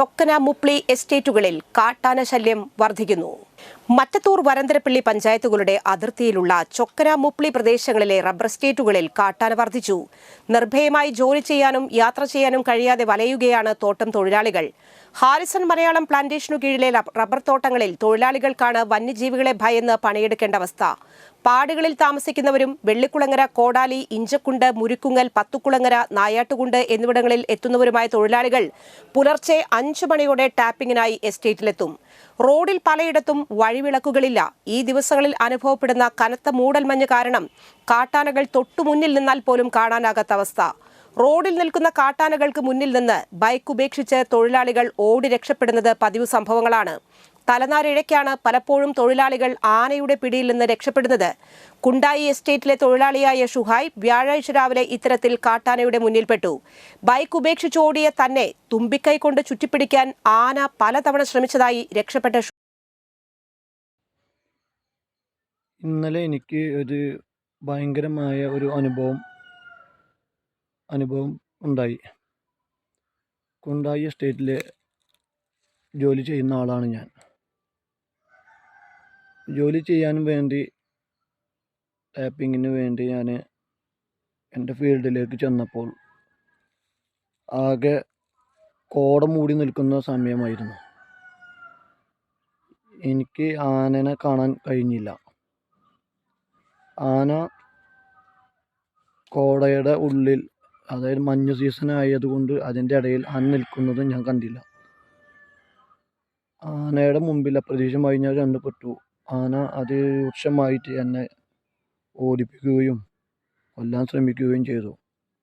ചൊക്കന മുപ്ലി എസ്റ്റേറ്റുകളിൽ കാട്ടാന ശല്യം വർദ്ധിക്കുന്നു. മറ്റത്തൂർ വരന്തരപ്പള്ളി പഞ്ചായത്തുകളുടെ അതിർത്തിയിലുള്ള ചൊക്കര മുപ്ലി പ്രദേശങ്ങളിലെ റബ്ബർ സ്റ്റേറ്റുകളിൽ കാട്ടാന വർദ്ധിച്ചു. നിർഭയമായി ജോലി ചെയ്യാനും യാത്ര ചെയ്യാനും കഴിയാതെ വലയുകയാണ് തോട്ടം തൊഴിലാളികൾ. ഹാരിസൺ മലയാളം പ്ലാന്റേഷനു കീഴിലെ റബ്ബർ തോട്ടങ്ങളിൽ തൊഴിലാളികൾക്കാണ് വന്യജീവികളെ ഭയന്ന് പണിയെടുക്കേണ്ട അവസ്ഥ. പാടുകളിൽ താമസിക്കുന്നവരും വെള്ളിക്കുളങ്ങര കോടാലി ഇഞ്ചക്കുണ്ട് മുരുക്കുങ്ങൽ പത്തുക്കുളങ്ങര നായാട്ടുകുണ്ട് എന്നിവിടങ്ങളിൽ എത്തുന്നവരുമായ തൊഴിലാളികൾ പുലർച്ചെ അഞ്ചു മണിയോടെ ടാപ്പിംഗിനായി എസ്റ്റേറ്റിലെത്തും. റോഡിൽ പലയിടത്തും വഴിവിളക്കുകളില്ല. ഈ ദിവസങ്ങളിൽ അനുഭവപ്പെടുന്ന കനത്ത മൂടൽമഞ്ഞ് കാരണം കാട്ടാനകൾ തൊട്ടുമുന്നിൽ നിന്നാൽ പോലും കാണാനാകാത്ത അവസ്ഥ. റോഡിൽ നിൽക്കുന്ന കാട്ടാനകൾക്ക് മുന്നിൽ നിന്ന് ബൈക്ക് ഉപേക്ഷിച്ച് തൊഴിലാളികൾ ഓടി രക്ഷപ്പെടുന്നത് പതിവ് സംഭവങ്ങളാണ്. തലനാരിഴയ്ക്കാണ് പലപ്പോഴും തൊഴിലാളികൾ ആനയുടെ പിടിയിൽ നിന്ന് രക്ഷപ്പെടുന്നത്. കുണ്ടായി എസ്റ്റേറ്റിലെ തൊഴിലാളിയായ ഷുഹായ് വ്യാഴാഴ്ച രാവിലെ ഇത്തരത്തിൽ കാട്ടാനയുടെ മുന്നിൽപ്പെട്ടു. ബൈക്ക് ഉപേക്ഷിച്ചോടിയ തന്നെ തുമ്പിക്കൈ കൊണ്ട് ചുറ്റിപ്പിടിക്കാൻ ആന പലതവണ ശ്രമിച്ചതായി രക്ഷപ്പെട്ട ഇന്നലെ എനിക്ക് ഒരു ഭയങ്കരമായ ഒരു അനുഭവം അനുഭവം ഉണ്ടായി. കുണ്ടായി എസ്റ്റേറ്റിലെ ജോലി ചെയ്യുന്ന ആളാണ് ഞാൻ. ജോലി ചെയ്യാൻ വേണ്ടി ടാപ്പിങ്ങിന് വേണ്ടി ഞാൻ എന്റെ ഫീൽഡിലേക്ക് ചെന്നപ്പോൾ ആകെ കോട മൂടി നിൽക്കുന്ന സമയമായിരുന്നു. എനിക്ക് ആനനെ കാണാൻ കഴിഞ്ഞില്ല. ആന കോടയുടെ ഉള്ളിൽ അതായത് മഞ്ഞ് സീസൺ ആയതുകൊണ്ട് അതിന്റെ ഇടയിൽ ആന നിൽക്കുന്നത് ഞാൻ കണ്ടില്ല. ആനയുടെ മുമ്പിൽ അപ്രതീക്ഷമായി ഞാൻ കണ്ടുപെട്ടു ആന അതിരൂക്ഷമായിട്ട് എന്നെ ഓടിപ്പിക്കുകയും കൊല്ലാൻ ശ്രമിക്കുകയും ചെയ്തു.